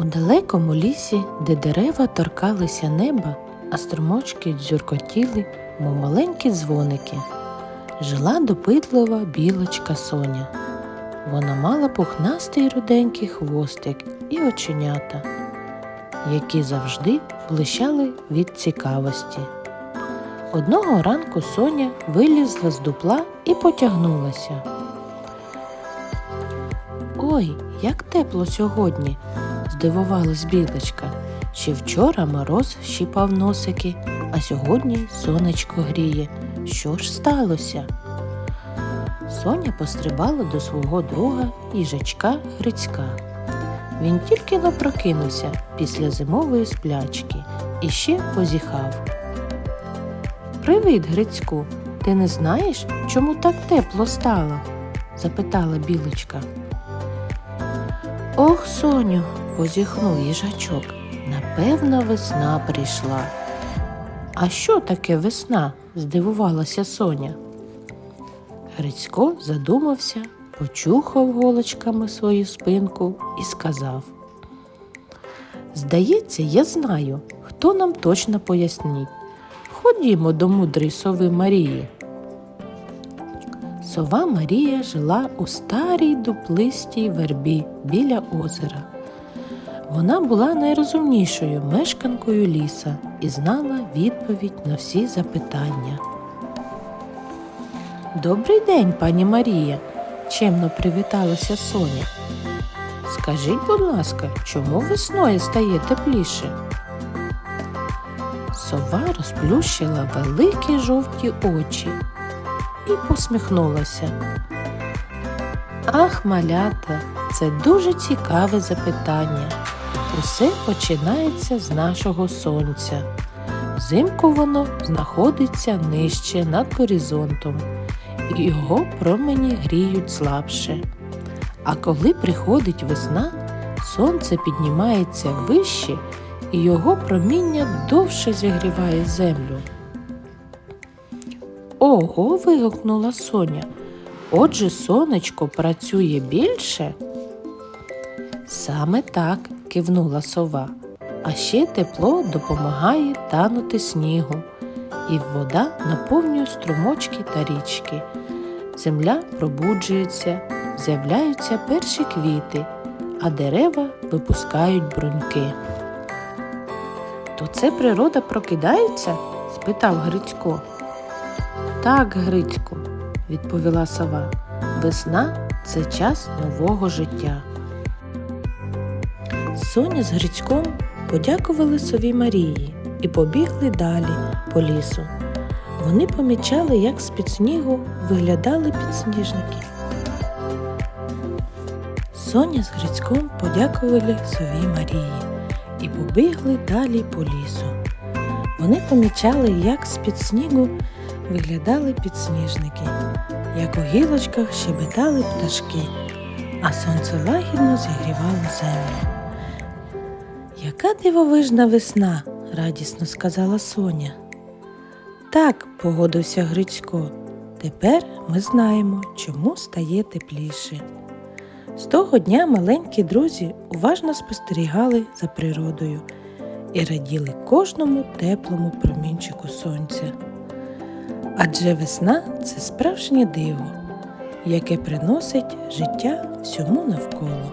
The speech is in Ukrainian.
У далекому лісі, де дерева торкалися неба, а струмочки дзюркотіли, мов маленькі дзвоники, жила допитлива білочка Соня. Вона мала пухнастий руденький хвостик і оченята, які завжди блищали від цікавості. Одного ранку Соня вилізла з дупла і потягнулася. Ой, як тепло сьогодні, здивувалась білочка. Ще вчора мороз щіпав носики, а сьогодні сонечко гріє. Що ж сталося? Соня пострибала до свого друга їжачка Грицька. Він тільки но прокинувся після зимової сплячки і ще позіхав. Привіт, Грицьку. Ти не знаєш, чому так тепло стало? запитала білочка. Ох, Соню, позіхнув їжачок. Напевно, весна прийшла. А що таке весна? здивувалася Соня. Грицько задумався, почухав голочками свою спинку і сказав. Здається, я знаю, хто нам точно пояснить. Ходімо до мудрої сови Марії. Сова Марія жила у старій дуплистій вербі біля озера. Вона була найрозумнішою мешканкою ліса і знала відповідь на всі запитання. Добрий день, пані Марія, чемно привіталася Соня. Скажіть, будь ласка, чому весною стає тепліше? Сова розплющила великі жовті очі і посміхнулася. Ах, малята, це дуже цікаве запитання. Усе починається з нашого сонця. Взимку воно знаходиться нижче над горизонтом, і його промені гріють слабше. А коли приходить весна, сонце піднімається вище і його проміння довше зігріває землю. Ого. вигукнула Соня. Отже, сонечко працює більше? Саме так, кивнула сова. А ще тепло допомагає танути снігу, і вода наповнює струмочки та річки. Земля пробуджується, з'являються перші квіти, а дерева випускають бруньки. То це природа прокидається? спитав Грицько. Так, Грицьку, відповіла сова. Весна це час нового життя. Соня з Грицьком подякували сові Марії і побігли далі по лісу. Вони помічали, як з-під снігу виглядали підсніжники. Соня з Грицьком подякували сові Марії і побігли далі по лісу. Вони помічали, як з-під снігу виглядали підсніжники, як у гілочках щебетали пташки, а сонце лагідно зігрівало землю. Яка дивовижна весна, радісно сказала Соня. Так, погодився Грицько. Тепер ми знаємо, чому стає тепліше. З того дня маленькі друзі уважно спостерігали за природою і раділи кожному теплому промінчику сонця. Адже весна це справжнє диво, яке приносить життя всьому навколо.